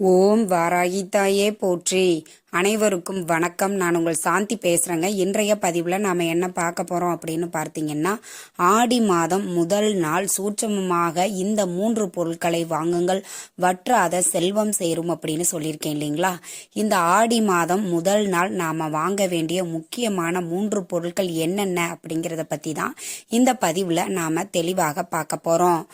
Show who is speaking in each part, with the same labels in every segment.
Speaker 1: ஓம் வாராகி தாயே போற்றி. அனைவருக்கும் வணக்கம். நான் உங்கள் சாந்தி பேசுகிறேங்க இன்றைய பதிவில் நாம் என்ன பார்க்க போகிறோம் அப்படின்னு பார்த்தீங்கன்னா ஆடி மாதம் முதல் நாள் சூட்சமமாக இந்த மூன்று பொருட்களை வாங்குங்கள். வற்றாத செல்வம் சேரும் அப்படின்னு சொல்லியிருக்கேன் இல்லைங்களா? இந்த ஆடி மாதம் முதல் நாள் நாம் வாங்க வேண்டிய முக்கியமான மூன்று பொருட்கள் என்னென்ன அப்படிங்கிறத பற்றி தான் இந்த பதிவில் நாம் தெளிவாக பார்க்க போகிறோம்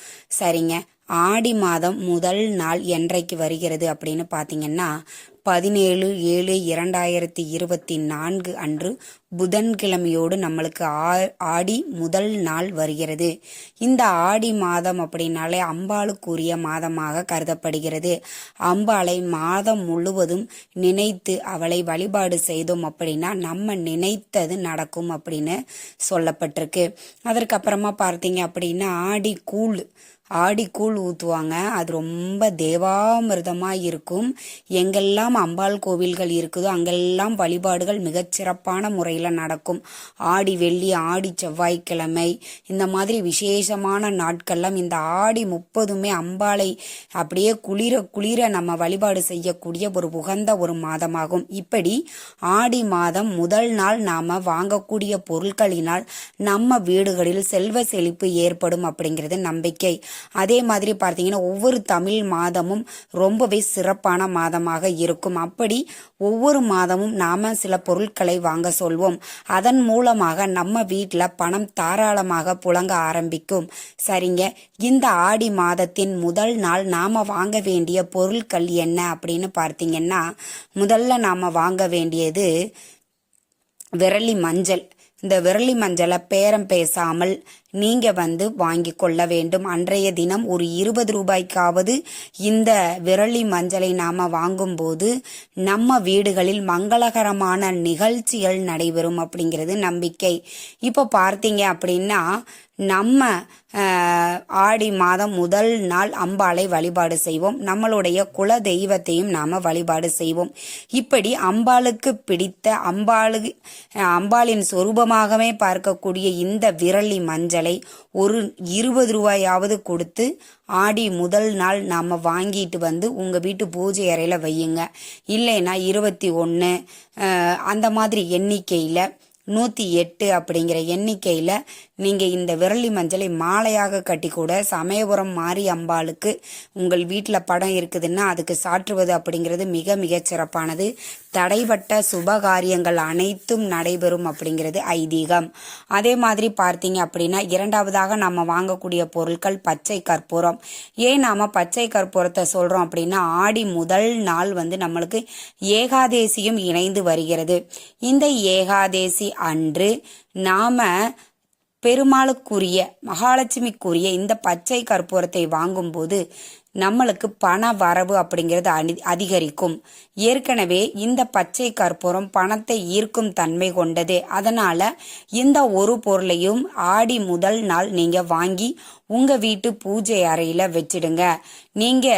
Speaker 1: சரிங்க. ஆடி மாதம் முதல் நாள் என்றைக்கு வருகிறது அப்படின்னு பார்த்தீங்கன்னா பதினேழு ஏழு இரண்டாயிரத்தி இருபத்தி நான்கு அன்று புதன்கிழமையோடு நம்மளுக்கு ஆ- ஆடி முதல் நாள் வருகிறது. இந்த ஆடி மாதம் அப்படின்னாலே அம்பாளுக்குரிய மாதமாக கருதப்படுகிறது. அம்பாளை மாதம் முழுவதும் நினைத்து அவளை வழிபாடு செய்தோம் அப்படின்னா நம்ம நினைத்தது நடக்கும் அப்படின்னு சொல்லப்பட்டிருக்கு. அதற்கப்புறமா பார்த்தீங்க அப்படின்னா ஆடி கூழ் ஆடி கூழ் ஊற்றுவாங்க அது ரொம்ப தேவாமிர்தமாக இருக்கும். எங்கெல்லாம் அம்பாள் கோவில்கள் இருக்குதோ அங்கெல்லாம் வழிபாடுகள் மிகச்சிறப்பான முறையில் நடக்கும். ஆடி வெள்ளி ஆடி செவ்வாய்க்கிழமை இந்த மாதிரி விசேஷமான நாட்கள்லாம் இந்த ஆடி முப்பதுமே அம்பாளை அப்படியே குளிர குளிர நம்ம வழிபாடு செய்யக்கூடிய ஒரு உகந்த ஒரு மாதமாகும். இப்படி ஆடி மாதம் முதல் நாள் நாம் வாங்கக்கூடிய பொருட்களினால் நம்ம வீடுகளில் செல்வ செழிப்பு ஏற்படும் அப்படிங்கிறது நம்பிக்கை. அதே மாதிரி பார்த்தீங்கன்னா ஒவ்வொரு தமிழ் மாதமும் ரொம்பவே சிறப்பான மாதமாக இருக்கும். அப்படி ஒவ்வொரு மாதமும் நாம சில பொருட்களை வாங்க சொல்வோம். அதன் மூலமாக நம்ம வீட்டில் பணம் தாராளமாக புழங்க ஆரம்பிக்கும். சரிங்க. இந்த ஆடி மாதத்தின் முதல் நாள் நாம வாங்க வேண்டிய பொருட்கள் என்ன அப்படின்னு பார்த்தீங்கன்னா முதல்ல நாம வாங்க வேண்டியது விரலி மஞ்சள். இந்த விரலி மஞ்சளை பேரம் பேசாமல் நீங்க வந்து வாங்கி கொள்ள வேண்டும். அன்றைய தினம் ஒரு இருபது ரூபாய்க்காவது இந்த விரலி மஞ்சளை நாம வாங்கும்போது நம்ம வீடுகளில் மங்களகரமான நிகழ்ச்சிகள் நடைபெறும் அப்படிங்கிறது நம்பிக்கை. இப்போ பார்த்தீங்க அப்படின்னா நம்ம ஆடி மாதம் முதல் நாள் அம்பாளை வழிபாடு செய்வோம். நம்மளுடைய குல தெய்வத்தையும் நாம் வழிபாடு செய்வோம். இப்படி அம்பாளுக்கு பிடித்த அம்பாளு அம்பாளின் சொரூபமாகவே பார்க்கக்கூடிய இந்த விரலி மஞ்சளை ஒரு இருபது ரூபாயாவது கொடுத்து ஆடி முதல் நாள் நாம் வாங்கிட்டு வந்து உங்கள் வீட்டு பூஜை அறையில் வையுங்க. இல்லைன்னா இருபத்தி ஒன்று அந்த மாதிரி எண்ணிக்கையில் நூற்றி எட்டு அப்படிங்கிற எண்ணிக்கையில் நீங்கள் இந்த விரலி மஞ்சளை மாலையாக கட்டி கூட சமயபுரம் மாரி அம்பாளுக்கு உங்கள் வீட்டில் படம் இருக்குதுன்னா அதுக்கு சாற்றுவது அப்படிங்கிறது மிக மிக சிறப்பானது. தடைபட்ட சுபகாரியங்கள் அனைத்தும் நடைபெறும் அப்படிங்கிறது ஐதீகம். அதே மாதிரி பார்த்தீங்க அப்படின்னா இரண்டாவதாக நம்ம வாங்கக்கூடிய பொருட்கள் பச்சை கற்பூரம். ஏன் நாம் பச்சை கற்பூரத்தை சொல்கிறோம் அப்படின்னா ஆடி முதல் நாள் வந்து நம்மளுக்கு ஏகாதேசியும் இணைந்து வருகிறது. இந்த ஏகாதேசி அன்று நாம பெருமாளுக்குரிய மகாலட்சுமிக்குரிய இந்த பச்சை கற்பூரத்தை வாங்கும்போது நம்மளுக்கு பண வரவு அப்படிங்கிறது அனி அதிகரிக்கும். ஏற்கனவே இந்த பச்சை கற்பூரம் பணத்தை ஈர்க்கும் தன்மை கொண்டது. அதனால இந்த ஒரு பொருளையும் ஆடி முதல் நாள் நீங்க வாங்கி உங்க வீட்டு பூஜை அறையில வச்சிடுங்க. நீங்க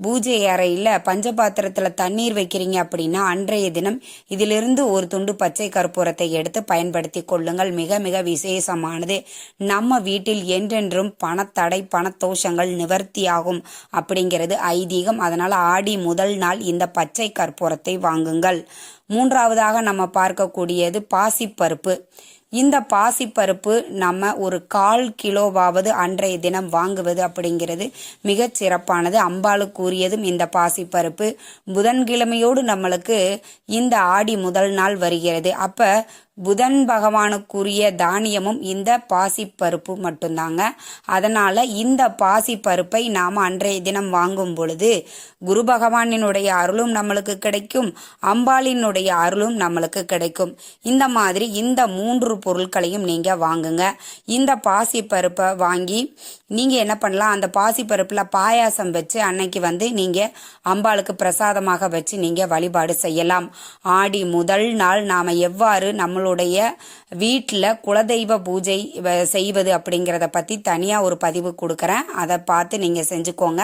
Speaker 1: பூஜை அறையில் பஞ்சபாத்திரத்தில் தண்ணீர் வைக்கிறீங்க அப்படின்னா அன்றைய தினம் இதிலிருந்து ஒரு துண்டு பச்சை கற்பூரத்தை எடுத்து பயன்படுத்தி கொள்ளுங்கள். மிக மிக விசேஷமானது. நம்ம வீட்டில் என்றென்றும் பணத்தடை பணத்தோஷங்கள் நிவர்த்தியாகும் அப்படிங்கிறது ஐதீகம். அதனால் ஆடி முதல் நாள் இந்த பச்சை கற்பூரத்தை வாங்குங்கள். மூன்றாவதாக நம்ம பார்க்கக்கூடியது பாசிப்பருப்பு. இந்த பாசிப்பருப்பு நம்ம ஒரு கால் கிலோவாவது அன்றைய தினம் வாங்குவது அப்படிங்கிறது மிகச் சிறப்பானது. அம்பாளுக்குரியதும் இந்த பாசிப்பருப்பு. புதன்கிழமையோடு நம்மளுக்கு இந்த ஆடி முதல் நாள் வருகிறது. அப்போ புதன் பகவானுக்குரிய தானியமும் இந்த பாசிப்பருப்பு மட்டும்தாங்க. அதனால் இந்த பாசிப்பருப்பை நாம் அன்றைய தினம் வாங்கும் பொழுது குரு பகவானினுடைய அருளும் நம்மளுக்கு கிடைக்கும் அம்பாளினுடைய அருளும் நம்மளுக்கு கிடைக்கும். இந்த மாதிரி இந்த மூன்று பொருட்களையும் நீங்கள் வாங்குங்க. இந்த பாசிப்பருப்பை வாங்கி நீங்கள் என்ன பண்ணலாம் அந்த பாசிப்பருப்பில் பாயாசம் வச்சு அன்னைக்கு வந்து நீங்கள் அம்பாளுக்கு பிரசாதமாக வச்சு நீங்கள் வழிபாடு செய்யலாம். ஆடி முதல் நாள் நாம் எவ்வாறு நம்மளோட உங்களுடைய வீட்டில் குலதெய்வ பூஜை வ- செய்வது அப்படிங்கிறத பற்றி தனியாக ஒரு பதிவு கொடுக்குறேன். அதை பார்த்து நீங்கள் செஞ்சுக்கோங்க.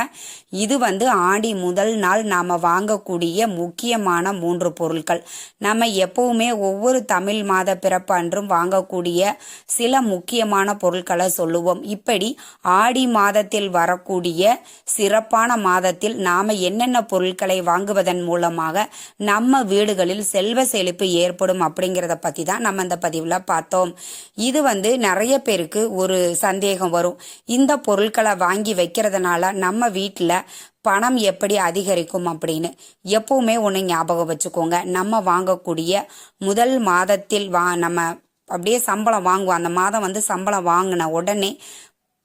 Speaker 1: இது வந்து ஆடி முதல் நாள் நாம் வாங்கக்கூடிய முக்கியமான மூன்று பொருட்கள் நம்ம எப்பவுமே ஒவ்வொரு தமிழ் மாத பிறப்பு அன்றும் வாங்கக்கூடிய சில முக்கியமான பொருட்களை சொல்லுவோம். இப்படி ஆடி மாதத்தில் வரக்கூடிய சிறப்பான மாதத்தில் நாம் என்னென்ன பொருட்களை வாங்குவதன் மூலமாக நம்ம வீடுகளில் செல்வ செழிப்பு ஏற்படும் அப்படிங்கிறத பற்றி தான் நம்ம இந்த பதிவில் பார்த்தோம். இது வந்து நிறைய பேருக்கு ஒரு சந்தேகம் வரும். இந்த பொருட்களை வாங்கி வைக்கிறதுனால நம்ம வீட்டில் பணம் எப்படி அதிகரிக்கும் அப்படின்னு எப்பவுமே ஒன்று ஞாபகம் வச்சுக்கோங்க. நம்ம வாங்கக்கூடிய முதல் மாதத்தில் வா நம்ம அப்படியே சம்பளம் வாங்குவோம். அந்த மாதம் வந்து சம்பளம் வாங்கின உடனே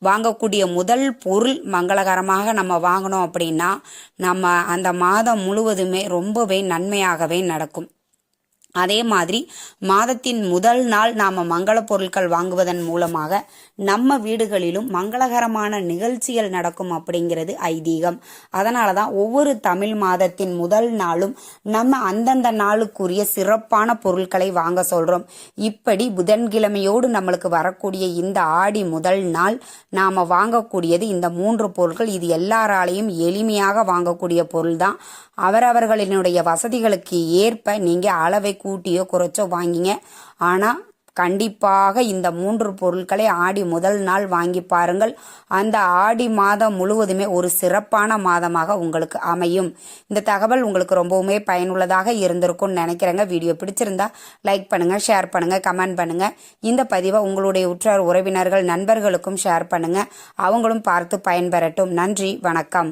Speaker 1: வாங்கக்கூடிய முதல் பொருள் மங்களகரமாக நம்ம வாங்கினோம் அப்படின்னா நம்ம அந்த மாதம் முழுவதுமே ரொம்பவே நன்மையாகவே நடக்கும். அதே மாதிரி மாதத்தின் முதல் நாள் நாம் மங்கள பொருட்கள் வாங்குவதன் மூலமாக நம்ம வீடுகளிலும் மங்களகரமான நிகழ்ச்சிகள் நடக்கும் அப்படிங்கிறது ஐதீகம். அதனால தான் ஒவ்வொரு தமிழ் மாதத்தின் முதல் நாளும் நம்ம அந்தந்த நாளுக்குரிய சிறப்பான பொருட்களை வாங்க சொல்றோம். இப்படி புதன்கிழமையோடு நம்மளுக்கு வரக்கூடிய இந்த ஆடி முதல் நாள் நாம வாங்கக்கூடியது இந்த மூன்று பொருட்கள். இது எல்லாராலையும் எளிமையாக வாங்கக்கூடிய பொருள் தான் அவரவர்களினுடைய வசதிகளுக்கு ஏற்ப நீங்க அளவை கூட்டியோ குறைச்சோ வாங்கிங்க. ஆனால் கண்டிப்பாக இந்த மூன்று பொருட்களை ஆடி முதல் நாள் வாங்கி பாருங்கள். அந்த ஆடி மாதம் முழுவதுமே ஒரு சிறப்பான மாதமாக உங்களுக்கு அமையும். இந்த தகவல் உங்களுக்கு ரொம்பவுமே பயனுள்ளதாக இருந்திருக்கும்னு நினைக்கிறேங்க. வீடியோ பிடிச்சிருந்தா லைக் பண்ணுங்க ஷேர் பண்ணுங்க கமெண்ட் பண்ணுங்க. இந்த பதிவை உங்களுடைய உற்றார் உறவினர்கள் நண்பர்களுக்கும் ஷேர் பண்ணுங்க. அவங்களும் பார்த்து பயன்பெறட்டும். நன்றி வணக்கம்.